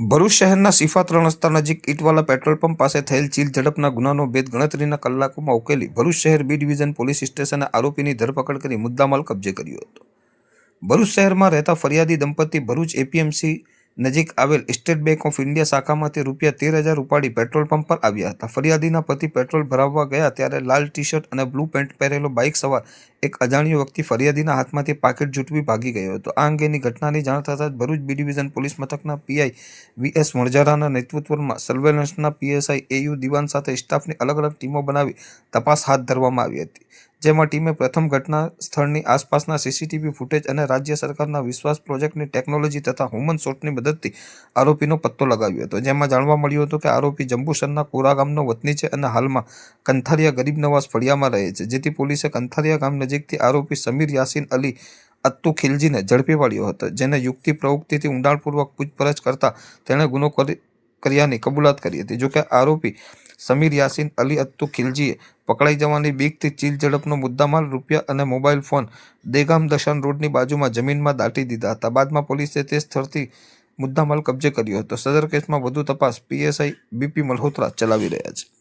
ભરૂચ શહેરના સિફા ત્રણ રસ્તા નજીક ઇટવાલા પેટ્રોલ પંપ પાસે થયેલ ચીલ ઝડપના ગુનાનો ભેદ ગણતરીના કલાકોમાં ઉકેલી. ભરૂચ શહેર બી ડિવિઝન પોલીસ સ્ટેશને આરોપીની ધરપકડ કરી મુદ્દામાલ કબજે કર્યો હતો. ભરૂચ શહેરમાં રહેતા ફરિયાદી દંપતી ભરૂચ એપીએમસી નજીક આવેલ સ્ટેટ બેંક ઓફ ઇન્ડિયા શાખામાંથી રૂપિયા તેર હજાર ઉપાડી પેટ્રોલ પંપ પર આવ્યા હતા. ફરિયાદીના પતિ પેટ્રોલ ભરાવવા ગયા ત્યારે લાલ ટી શર્ટ અને બ્લુ પેન્ટ પહેરેલો બાઇક સવાર એક અજાણ્યો વ્યક્તિ ફરિયાદીના હાથમાંથી પાકીટ જૂટવી ભાગી ગયો હતો. આ અંગેની ઘટનાની જાણ થતાં જ ભરૂચ બી ડિવિઝન પોલીસ મથકના પીઆઈ વી એસ વણઝારાના નેતૃત્વમાં સર્વેલન્સના પીએસઆઈ એયુ દિવાન સાથે સ્ટાફની અલગ અલગ ટીમો બનાવી તપાસ હાથ ધરવામાં આવી હતી. જેમાં ટીમે પ્રથમ ઘટના સ્થળની આસપાસના સીસીટીવી ફૂટેજ અને રાજ્ય સરકારના વિશ્વાસ પ્રોજેક્ટની ટેકનોલોજી તથા હ્યુમન શોટની મદદથી આરોપીનો પત્તો લગાવ્યો હતો. જેમાં જાણવા મળ્યું હતું કે આરોપી જંબુસરના કોરા ગામનો વતની છે અને હાલમાં કંથારિયા ગરીબ નવાઝ ફળિયામાં રહે છે, જેથી પોલીસે કંથારિયા ગામ નજીકથી આરોપી સમીર યાસીન અલી અત્તુ ખિલજીને ઝડપી પાડ્યો હતો, જેને યુક્તિ પ્રવૃત્તિથી ઊંડાણપૂર્વક પૂછપરછ કરતા તેણે ગુનો કરી કર્યાની કબૂલાત કરી હતી. જોકે આરોપી સમીર યાસીન અલી અત્તુ ખિલજીએ પકડાઈ જવાની બીકથી ચીલ ઝડપનો મુદ્દામાલ રૂપિયા અને મોબાઈલ ફોન દેગામ દશાન રોડની બાજુમાં જમીનમાં દાટી દીધા હતા. બાદમાં પોલીસે તે સ્થળથી મુદ્દામાલ કબજે કર્યો હતો. સદર કેસમાં વધુ તપાસ પીએસઆઈ બીપી મલ્હોત્રા ચલાવી રહ્યા છે.